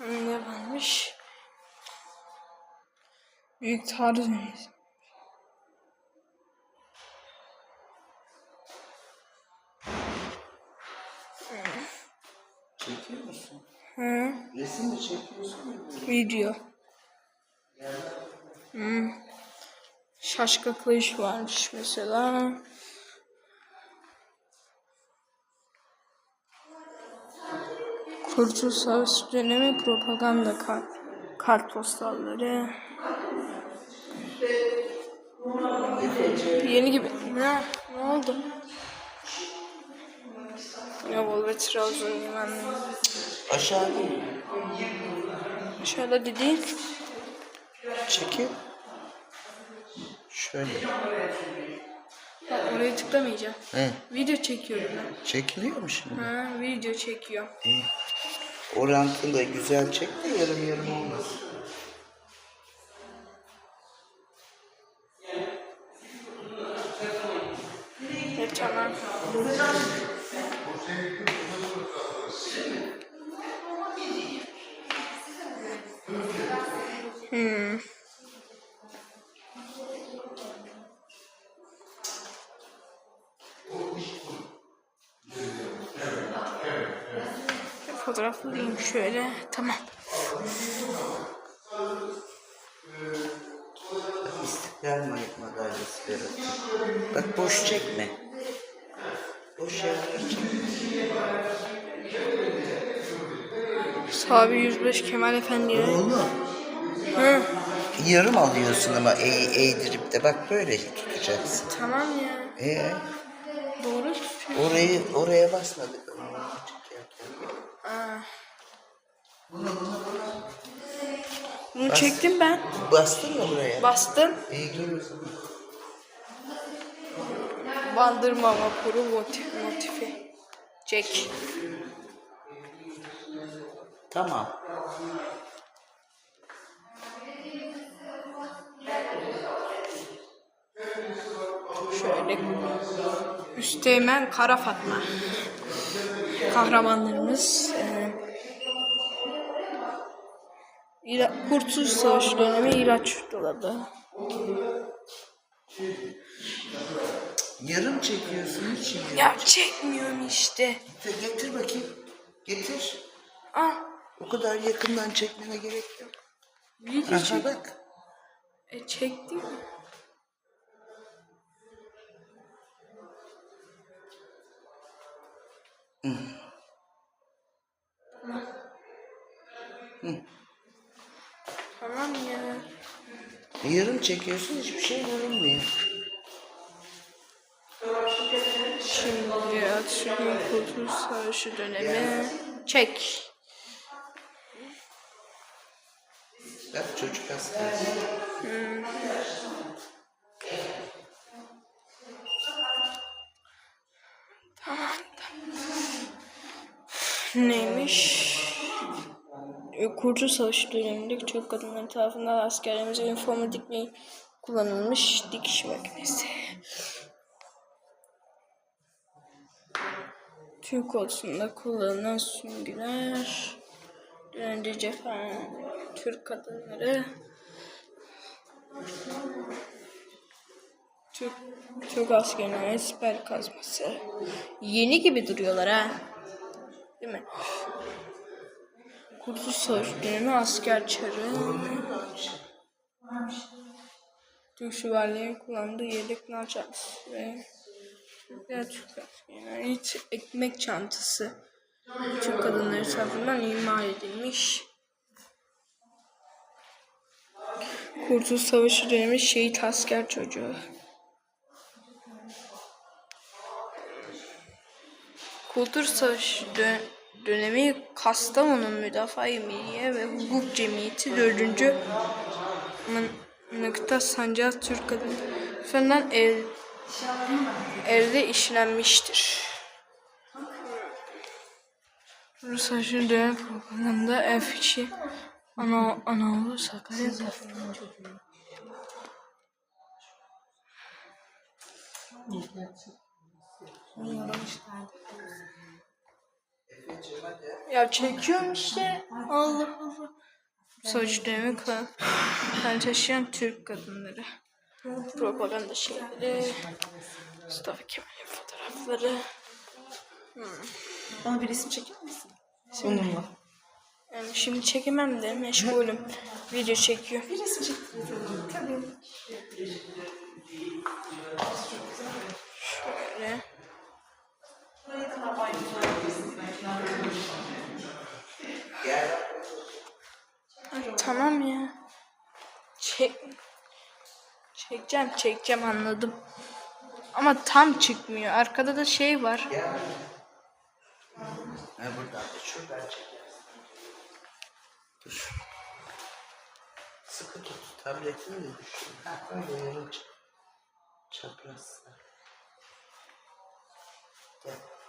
Ne varmış? Büyük taarruz mühendisi. Çekiyor musun? Hı, Resim mi çekiyorsun? video. Hı. Şaşka kılıç varmış mesela. Kurtuluş Savaşı dönemi propaganda kart, kartpostalları. Yeni gibi. Ne? Ne oldu? Ya Bol ve Trabzon Limanı. Aşağı değil. Şöyle dediğin. Çekil. Şöyle. Bak oraya tıklamayacağım. He. Video çekiyorum ben. Çekiliyor mu şimdi? Ha, video çekiyor. İyi. Orantını da güzel çek de yarım yarım olmaz. E, tamam. Hmm. Fotoğraflayayım şöyle. Tamam. İstiklal madalyası yaratın. Bak boş çekme. Boş yerler çekme. Sabi 105 Kemal Efendi'ye. Oğlum. Hı. Yarım alıyorsun ama eğ, eğdirip de bak böyle tutacaksın. Tamam ya. Ee, Doğru. orayı oraya basmadık. Çekerken. Aa. Bunu çektim ben. Bastın mı buraya? Bastım. İyi dur. Bandırma vapuru motif, motifi. Çek. Tamam. Şöyle. Üsteğmen Kara Fatma. Kahramanlarımız. İla- Kurtuluş Savaşı dönemi ilaç dolabı. Yarım çekiyorsun hiç yarım. Ya çekmiyorum işte. Getir bakayım. Getir. Ah. O kadar yakından çekmene gerek yok. Video Aha çek. bak. E çektim mi? Tamam ya. Yarım çekiyorsun hiçbir şey görünmüyor. Şimdi Atatürk'ün Kurtuluş Savaşı dönemi. Çek. Bak çocuk asker. Neymiş? E, Kurtuluş Savaşı döneminde Türk kadınları tarafından askerlerimize üniforma dikmeyi kullanılmış dikiş makinesi. Türk ordusunda kullanılan süngüler, dönemde cephanen Türk kadınları, Türk, Türk askerlerine siper kazması. Yeni gibi duruyorlar ha. Değil mi? Savaşı dönemi asker çarı. Türk süvarilerin kullandığı yedek nal çantası ve Türkler Türk askerlerine ait ekmek çantası. Türk kadınları tarafından imal edilmiş. Kurtuluş Savaşı dönemi şehit asker çocuğu. Kurtuluş Savaşı dö- dönemi Kastamonu'nun Müdafaa-i Milliye ve Hukuk Cemiyeti 4. Mın- Mıkta Sancağı Türk Kadın tarafından el, elde işlenmiştir. Kurtuluş Savaşı dönem programında ev içi ana, Anadolu Sakarya tarafından Ya çekiyorum işte. Allah Allah. Sözcüğümü kan taşıyan Türk kadınları. Propaganda şeyleri. Mustafa Kemal'in fotoğrafları. Bana bir resim çeker misin? Bununla. Yani şimdi çekemem de meşgulüm. Video çekiyor. Bir resim çektir. Tabii. Böyle. Ay, tamam ya. Çek. Çekeceğim, çekeceğim anladım. Ama tam çıkmıyor. Arkada da şey var. Ha buradan da. Sıkı tut. Tabletini de düşün. Ha öyle. Çapraz. Gel.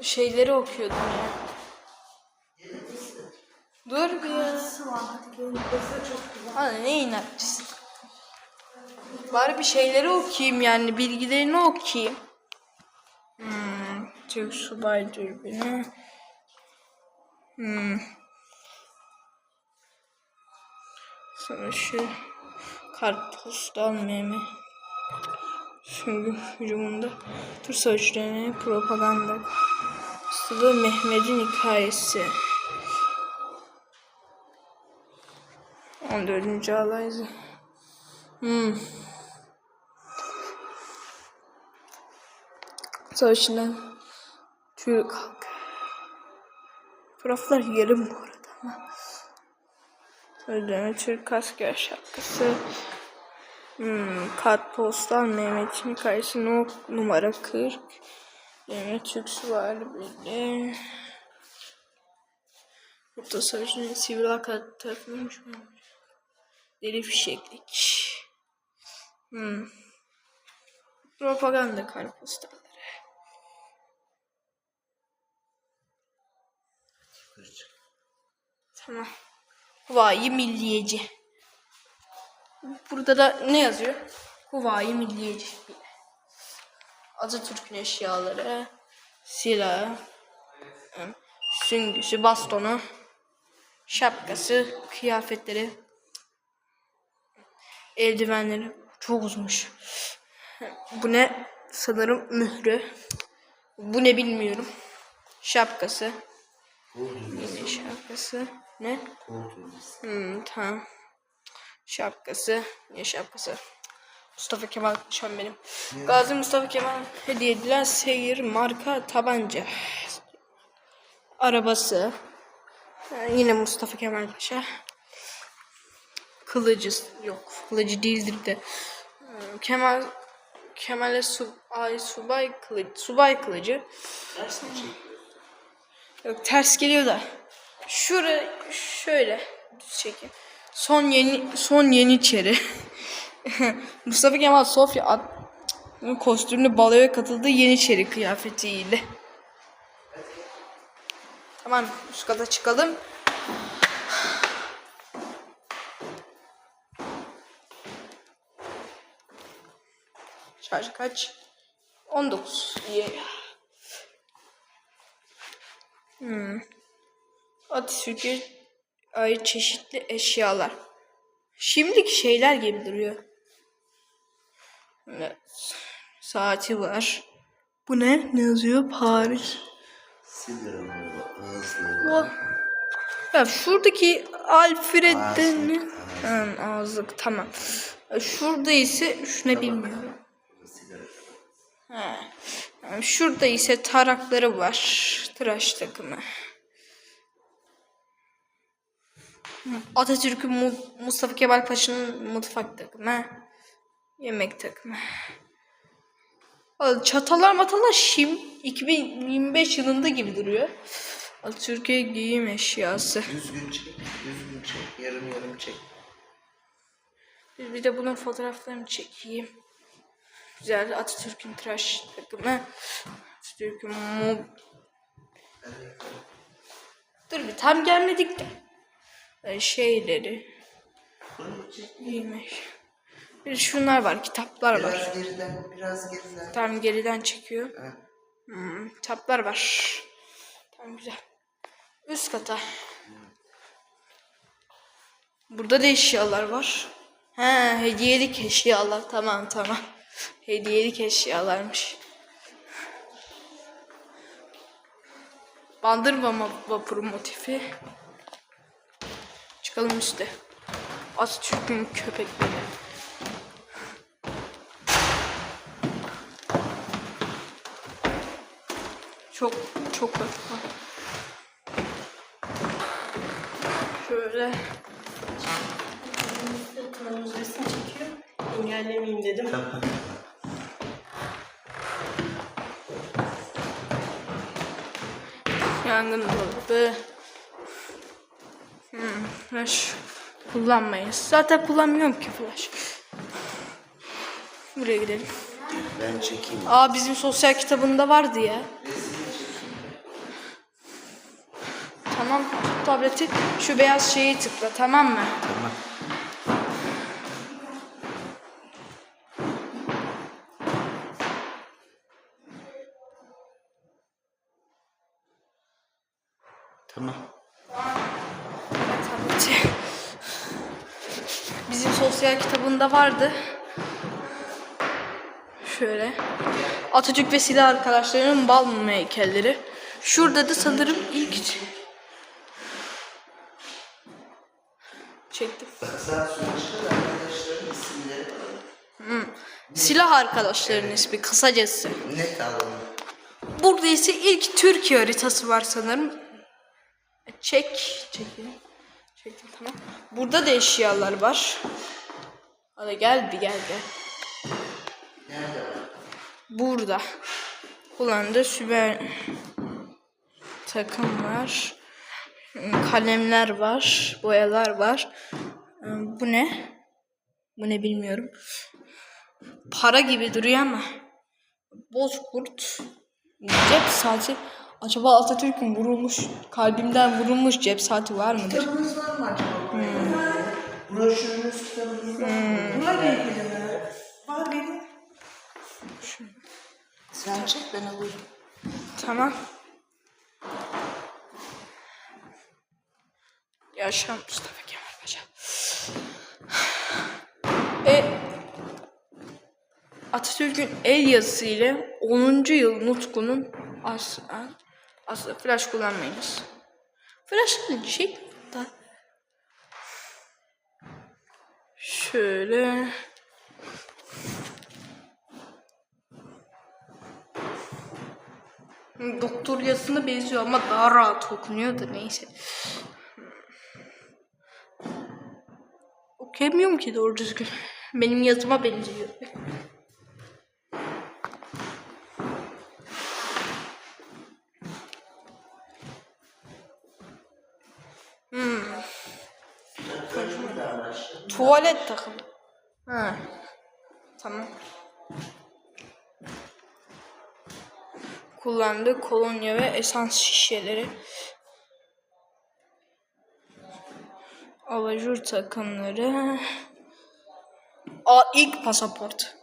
Şeyleri okuyordum ya. Dur bir ya. Hadi ne inatçısın. Bari bir şeyleri okuyayım yani bilgilerini okuyayım. Hmm, Türk subay dürbünü. Hmm. Şu kartpostal memi. Sürgün hücumunda Türk savaşçılarına propaganda. Sılı Mehmet'in hikayesi. 14. alay. Hmm. Savaşından Türk halkı. Fotoğraflar yarım bu arada ama. Öldürme Türk asker şapkası. Hmm, kartpostal Mehmet'in hikayesi no, numara 40. Mehmet Türk Süvari Birliği. Mutlu Savaşı'nın sivil hakikat tarafından. Deli fişeklik. Hmm. Propaganda kartpostalları. Tamam. Huvayi Milliyeci. Burada da ne yazıyor? Huvayi Milliyeci. Atatürk'ün eşyaları, silahı, süngüsü, bastonu, şapkası, kıyafetleri, eldivenleri. Çok uzunmuş. Bu ne? Sanırım mührü. Bu ne bilmiyorum. Şapkası. Yine şapkası. Ne? Hmm, tamam. Şapkası. Ne şapkası? Mustafa Kemal Paşam benim. Gazi Mustafa Kemal hediye edilen seyir marka tabanca. Arabası. Ha, yine Mustafa Kemal Paşa. Kılıcı yok. Kılıcı değildir de. Hmm, Kemal Kemal'e su, ay subay kılıcı. Subay kılıcı. Ders mi? Yok ters geliyor da. Şuraya şöyle düz çekeyim. Son yeni son yeniçeri. Mustafa Kemal Sofya ad, kostümlü baloya katıldığı yeniçeri kıyafetiyle. Tamam üst kata çıkalım. Şarj kaç? 19. Yeah. Atatürk'e ait çeşitli eşyalar. Şimdiki şeyler gibi duruyor. Saati var. Bu ne? Ne yazıyor? Paris. Oh. Ya şuradaki Alfred'den? Ağızlık, ağızlık tamam. Ya Şurada ise şu ne bilmiyorum. Ha. Yani şurada ise tarakları var. Tıraş takımı. Atatürk'ün Mu- Mustafa Kemal Paşa'nın mutfak takımı. Yemek takımı. Çatallar matallar şim 2025 yılında gibi duruyor. Atatürk'e giyim eşyası. Düzgün çek, düzgün çek. Yarım yarım çek. Bir de bunun fotoğraflarını çekeyim. Güzel Atatürk'ün tıraş takımı. Atatürk'ün mu... Dur bir tam gelmedik de. Ee, şeyleri. Giymiş. Bir şunlar var, kitaplar var. Biraz geriden, biraz geriden. Tam geriden çekiyor. Ha. Hmm, kitaplar var. Tamam güzel. Üst kata. Burada da eşyalar var. He hediyelik eşyalar. Tamam tamam. Hediyelik eşyalarmış. Bandırma ma- vapuru motifi. Çıkalım üste. Atatürk'ün köpekleri. Çok çok var. Şöyle Kanalımız resim çekiyor. Engellemeyeyim dedim. yangın dolabı. Hmm, flash kullanmayız. Zaten kullanmıyorum ki flash. Buraya gidelim. Ben çekeyim. Aa bizim sosyal kitabında vardı ya. Tamam tut tableti şu beyaz şeyi tıkla tamam mı? Tamam. Tamam. Tableti. Bizim sosyal kitabında vardı. Şöyle. Atatürk ve silah arkadaşlarının bal mumu heykelleri. Şurada da sanırım ilk çektim. Sonra çıkar arkadaşların isimleri. Silah arkadaşlarının ismi kısacası. Net alalım. Burada ise ilk Türkiye haritası var sanırım. Çek. Çekeyim. Çektim tamam. Burada da eşyalar var. Hadi gel bir gel gel. Nerede var? Burada. Kullandığı süper takım var. Kalemler var. Boyalar var. Ee, Bu ne? Bu ne bilmiyorum. Para gibi duruyor ama. Bozkurt. Cep saati. Acaba Atatürk'ün vurulmuş, kalbimden vurulmuş cep saati var mıdır? Kitabınız var mı acaba? Broşürünüz kitabınız var mı? Var benim. Var benim. Sen çek ben alayım. Tamam. Yaşa Mustafa Kemal Paşa. E, Atatürk'ün el yazısı ile 10. yıl nutkunun aslında aslında flash kullanmayınız. Flash şey da şöyle Doktor yazısına benziyor ama daha rahat okunuyor da neyse. Okuyamıyorum ki doğru düzgün. Benim yazıma benziyor. Araştır. Tuvalet takımı. Ha. Tamam. Kullandığı kolonya ve esans şişeleri. Abajur takımları. Aa ilk pasaport.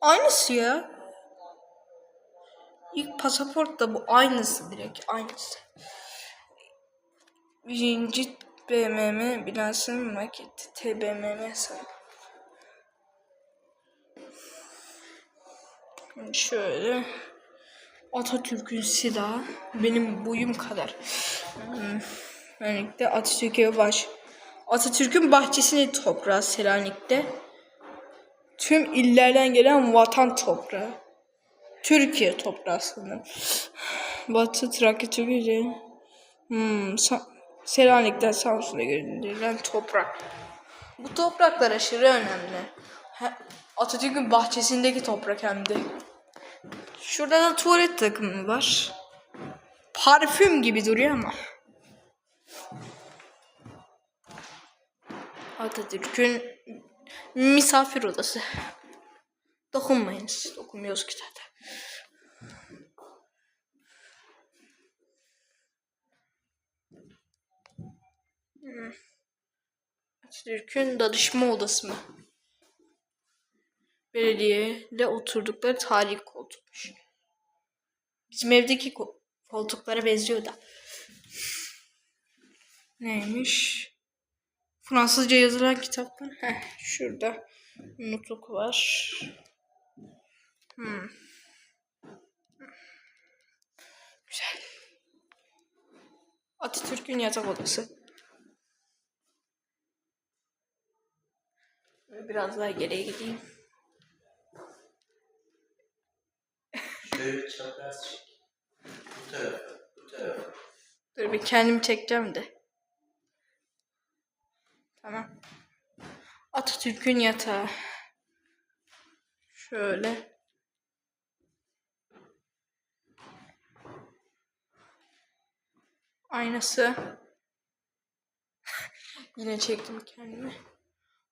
Aynısı ya. İlk pasaport da bu aynısı direkt aynısı. Birinci BMM bilansın maketi TBMM sayfa. Şöyle Atatürk'ün silahı benim boyum kadar. Hmm, Selanik'te Atatürk'e baş. Atatürk'ün bahçesini toprağı Selanik'te. Tüm illerden gelen vatan toprağı. Türkiye toprağı sanırım. Batı Trakya Türkiye. Hmm, Sa- Selanik'ten Samsun'a gönderilen toprak. Bu topraklar aşırı önemli. Atatürk'ün bahçesindeki toprak hem de. Şurada da tuvalet takımı var. Parfüm gibi duruyor ama. Atatürk'ün misafir odası. Dokunmayınız. Dokunmuyoruz ki zaten. Hmm. Atatürk'ün danışma odası mı? Belediyeyle oturdukları tarihi koltukmuş. Bizim evdeki ko- koltuklara benziyor da. Neymiş? Fransızca yazılan kitaplar. Heh, şurada nutuk var. Hmm. Güzel. Atatürk'ün yatak odası. Biraz daha geriye gideyim. Şöyle çapraz çek. Bu tarafa, bu tarafa. Dur bir kendimi çekeceğim de. Tamam. Atatürk'ün yatağı. Şöyle. Aynası. Yine çektim kendimi.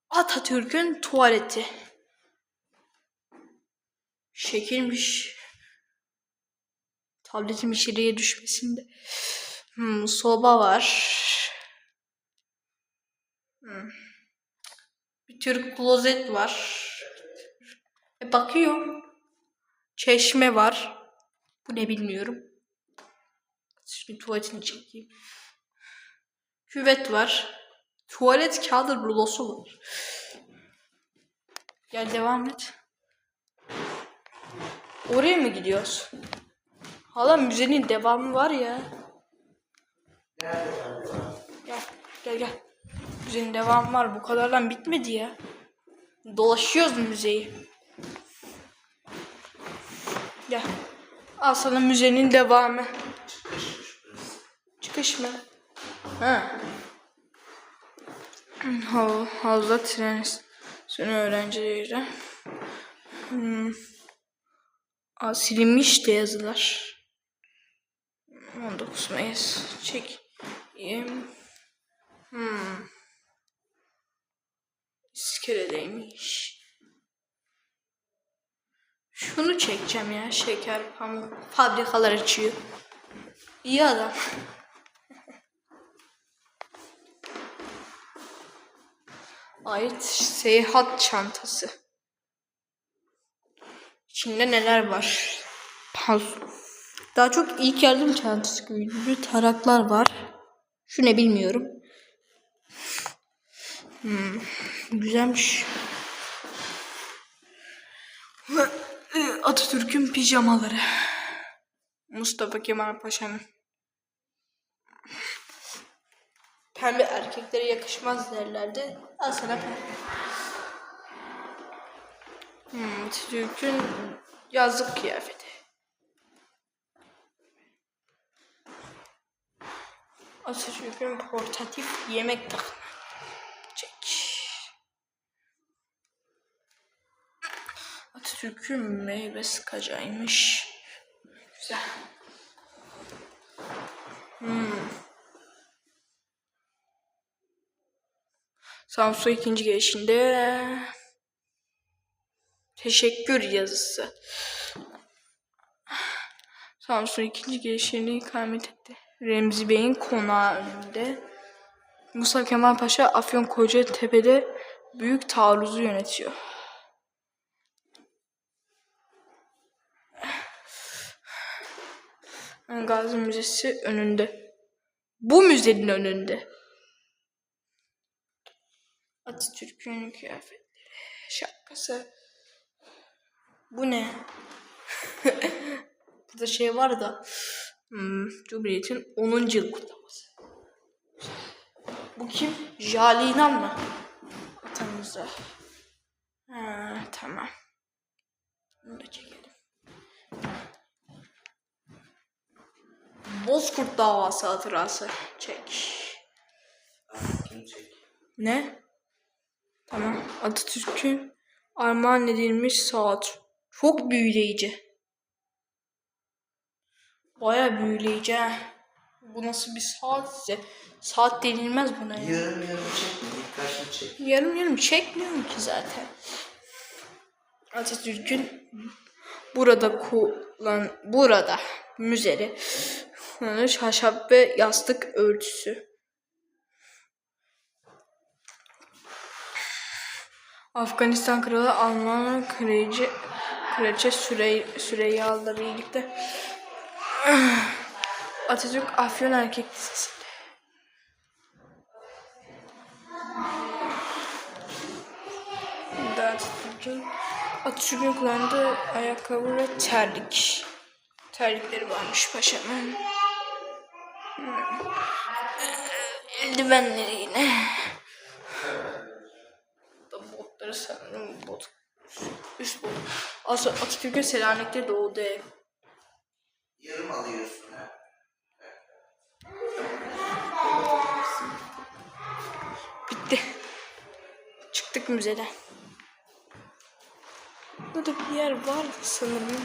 Atatürk'ün tuvaleti. Şekilmiş. Tabletim içeriye düşmesinde. Hmm, soba var. Hmm. Bir tür klozet var. E, bakıyorum. Çeşme var. Bu ne bilmiyorum. Şimdi tuvaletini çekeyim. Küvet var. Tuvalet kağıdı rulosu var. Gel devam et. Oraya mı gidiyoruz? Hala müzenin devamı var ya. Gel gel gel. Müzenin devamı var. Bu kadardan bitmedi ya. Dolaşıyoruz müzeyi. Gel. Al sana müzenin devamı. Çıkış mı? Ha. Hav havza tren sonu öğrencileri. Hmm. Aa, silinmiş de yazılar. 19 Mayıs çekeyim. Hmm. İskeledeymiş. Şunu çekeceğim ya. Şeker, pamuk fabrikalar açıyor. İyi adam. Ait seyahat çantası. İçinde neler var? Paz. Daha çok ilk yardım çantası gibi taraklar var. Şu ne bilmiyorum. Hmm, güzelmiş. Atatürk'ün pijamaları. Mustafa Kemal Paşa'nın. Pembe erkeklere yakışmaz derlerdi. Al sana pembe. Hmm, Atatürk'ün yazlık kıyafeti. Atatürk'ün portatif yemek takımı. Çek. Atatürk'ün meyve sıkacağıymış. Güzel. Hmm. Samsun ikinci gelişinde teşekkür yazısı. Samsun ikinci gelişinde ikamet etti. Remzi Bey'in konağı önünde. Musa Kemal Paşa Afyon Kocatepe'de büyük taarruzu yönetiyor. Gazi Müzesi önünde. Bu müzenin önünde. Atatürk'ün kıyafetleri, şapkası. Bu ne? Burada şey var da hmm, Cumhuriyet'in 10. yıl kutlaması. Bu kim? Jali İnan mı? Atamızda. Ha, tamam. Bunu da çekelim. Bozkurt davası hatırası. Çek. Ne? Tamam. Atatürk'ün armağan edilmiş saat. Çok büyüleyici. Baya büyüleyici. Bu nasıl bir saatse? Saat denilmez buna ya. Yarım yarım çekme, dikkatli çek. Yarım yarım çekmiyorum ki zaten. Atatürk'ün burada kullan burada müzede kullanılır. Şahşap ve yastık örtüsü. Afganistan kralı Alman kraliçe, kraliçe Sürey, Süreyyalı'la birlikte Atatürk Afyon erkek dizisinde. Atatürk'ün Atatürk'ün kullandığı ayakkabı ve terlik. Terlikleri varmış paşamın. Eldivenleri yine. Burada botları sanırım bot. Üst bot. Aslında Atatürk'ün Selanik'te doğduğu ev. Yarım alıyorsun ha. Bitti. Çıktık müzeden. Burada bir yer var sanırım.